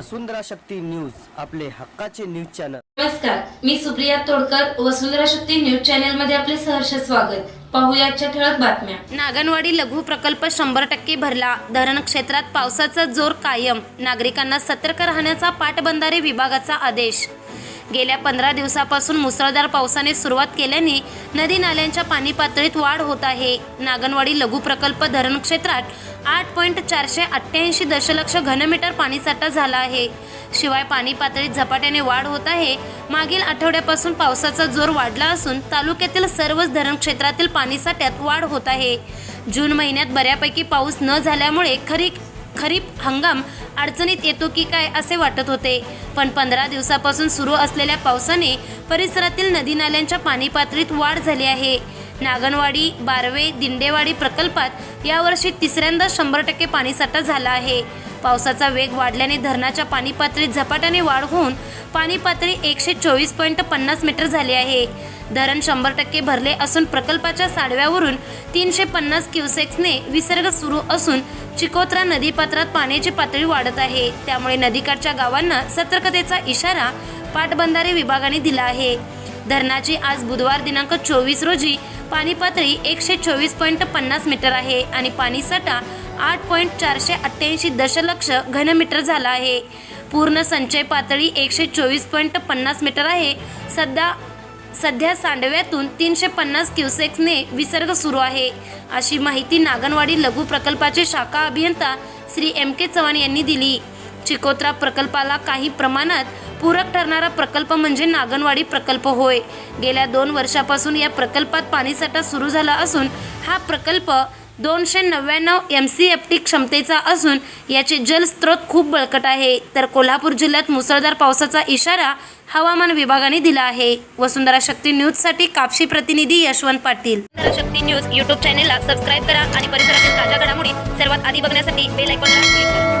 वसुंधरा Shakti news आपले हक्काचे news channel. नमस्कार मी सुप्रिया तोडकर वसुंधरा शक्ती न्यूज चॅनलमध्ये आपले सहर्ष स्वागत. पाहूया आजच्या ठळक बातम्या. नागनवाडी लघु प्रकल्प शंभर टक्के भरला. धरण क्षेत्रात पावसाचा जोर कायम. नागरिकांना सतर्क राहण्याचा पाटबंधारे विभागाचा आदेश. गेल्या पंधरा दिवसापासून मुसळधार पावसाने सुरुवात केल्याने नदी नाल्यांच्या पाणी पातळीत वाढ होत आहे. नागनवाडी लघु प्रकल्प धरण क्षेत्रात आठ पॉईंट चारशे अठ्ठ्याऐंशी दशलक्ष घनमीटर पाणीसाठा झाला आहे. शिवाय पाणी पातळीत झपाट्याने वाढ होत आहे. मागील आठवड्यापासून पावसाचा जोर वाढला असून तालुक्यातील सर्वच धरण क्षेत्रातील पाणीसाठ्यात वाढ होत आहे. जून महिन्यात बऱ्यापैकी पाऊस न झाल्यामुळे खरीप खरीप हंगाम अडचणीत येतो की काय असे वाटत होते. पण पंधरा दिवसापासून सुरू असलेल्या पावसाने परिसरातील नदी नाल्यांच्या पाणी पातळीत वाढ झाली आहे. नागनवाडी बारवे दिंडेवाडी प्रकल्पात यावर्षी तिसऱ्यांदा शंभर टक्के पाणीसाठा झाला आहे. पावसाचा वेग वाढल्याने धरणाच्या पाणी पातळीत झपाट्याने वाढ होऊन पाणी पातळी एकशे चोवीस पॉईंट पन्नास मीटर झाली आहे. धरण शंभर टक्के भरले असून प्रकल्पाच्या साडव्यावरून तीनशे पन्नास क्युसेक्सने विसर्ग सुरू असून चिकोत्रा नदीपात्रात पाण्याची पातळी वाढत आहे. त्यामुळे नदीकाठच्या गावांना सतर्कतेचा इशारा पाटबंधारे विभागाने दिला आहे. धरणाची आज बुधवार दिनांक चोवीस रोजी पाणी पातळी एकशे चोवीस पॉईंट पन्नास मीटर आहे आणि पाणीसाठा आठ पॉईंट चारशे अठ्ठ्याऐंशी दशलक्ष घनमीटर झाला आहे. पूर्ण संचय पातळी एकशे चोवीस पॉईंट पन्नास मीटर आहे. सध्या सध्या सांडव्यातून तीनशे पन्नास क्युसेक्सने विसर्ग सुरू आहे. अशी माहिती नागनवाडी लघु प्रकल्पाचे शाखा अभियंता श्री एम के चव्हाण यांनी दिली. चिकोत्रा प्रकल्पाला काही प्रमाणात पूरक ठरणारा प्रकल्प म्हणजे नागनवाडी प्रकल्प होय. गेल्या दोन वर्षापासून या प्रकल्पात पाणीसाठा सुरू झाला असून हा प्रकल्प दोनशे नव्याण्णव एम सी एफ टी क्षमतेचा असून याचे जलस्रोत खूप बळकट आहे. तर कोल्हापूर जिल्ह्यात मुसळधार पावसाचा इशारा हवामान विभागाने दिला आहे. वसुंधरा शक्ती न्यूजसाठी कापशी प्रतिनिधी यशवंत पाटील. शक्ती न्यूज यूट्यूब चॅनेलला सबस्क्राईब करा आणि परिसरातील ताज्या घडामोडी सर्वात आधी बघण्यासाठी बेल आयकॉनला क्लिक करा.